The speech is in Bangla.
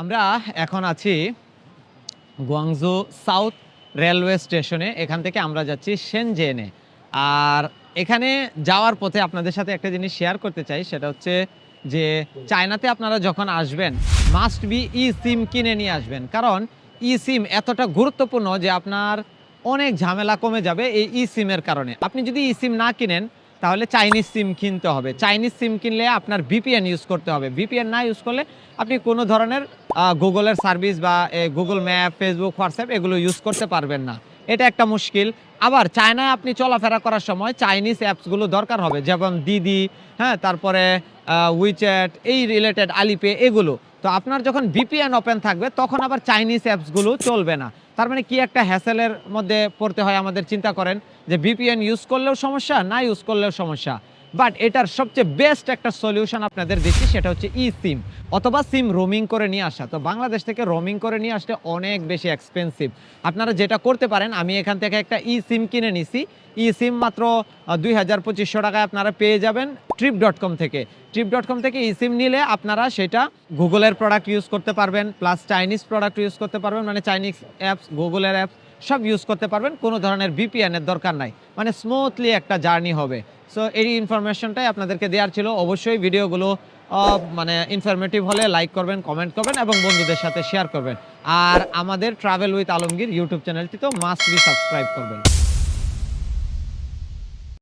আমরা এখন আছি গুয়াংজু সাউথ রেলওয়ে স্টেশনে। এখান থেকে আমরা যাচ্ছি সেনজেনে। আর এখানে যাওয়ার পথে আপনাদের সাথে একটা জিনিস শেয়ার করতে চাই, সেটা হচ্ছে যে চায়নাতে আপনারা যখন আসবেন মাস্ট বি ই সিম কিনে নিয়ে আসবেন। কারণ ই সিম এতটা গুরুত্বপূর্ণ যে আপনার অনেক ঝামেলা কমে যাবে এই ই সিমের কারণে। আপনি যদি ই সিম না কিনেন, তাহলে চাইনিজ সিম কিনতে হবে। চাইনিজ সিম কিনলে আপনার ভিপিএন ইউজ করতে হবে। ভিপিএন না ইউজ করলে আপনি কোনো ধরনের গুগলের সার্ভিস বা গুগল ম্যাপ, ফেসবুক, হোয়াটসঅ্যাপ এগুলো ইউজ করতে পারবেন না। এটা একটা মুশকিল। আবার চায়নায় আপনি চলাফেরা করার সময় চাইনিজ অ্যাপসগুলো দরকার হবে, যেমন দিদি হ্যাঁ তারপরে উইচ্যাট এই রিলেটেড আলিপে এগুলো। তো আপনার যখন ভিপিএন ওপেন থাকবে, তখন আবার চাইনিজ অ্যাপসগুলো চলবে না। তার মানে কি একটা হ্যাসেলের মধ্যে পড়তে হয় আমাদের, চিন্তা করেন, যে ভিপিএন ইউজ করলেও সমস্যা, না ইউজ করলেও সমস্যা। বাট এটার সবচেয়ে বেস্ট একটা সলিউশন আপনাদের দিচ্ছি, সেটা হচ্ছে ই সিম অথবা সিম রোমিং করে নিয়ে আসা। তো বাংলাদেশ থেকে রোমিং করে নিয়ে আসলে অনেক বেশি এক্সপেন্সিভ আপনারা যেটা করতে পারেন, আমি এখান থেকে একটা ই সিম কিনে নিছি। ই সিম মাত্র দুই হাজার পঁচিশশো টাকায় আপনারা পেয়ে যাবেন ট্রিপ ডট কম থেকে। ট্রিপ ডট কম থেকে ই সিম নিলে আপনারা সেটা গুগলের প্রোডাক্ট ইউজ করতে পারবেন প্লাস চাইনিজ প্রোডাক্ট ইউজ করতে পারবেন মানে চাইনিজ অ্যাপস গুগলের অ্যাপস সব ইউজ করতে পারবেন, কোনো ধরনের ভিপিএন এর দরকার নাই। মানে স্মুথলি একটা জার্নি হবে। সো এই ইনফরমেশনটাই আপনাদেরকে দেওয়ার ছিল। অবশ্যই ভিডিওগুলো মানে ইনফরমেটিভ হলে লাইক করবেন কমেন্ট করবেন এবং বন্ধুদের সাথে শেয়ার করবেন। আর আমাদের ট্রাভেল উইথ আলমগীর ইউটিউব চ্যানেলটি তো মাস্টলি সাবস্ক্রাইব করবেন।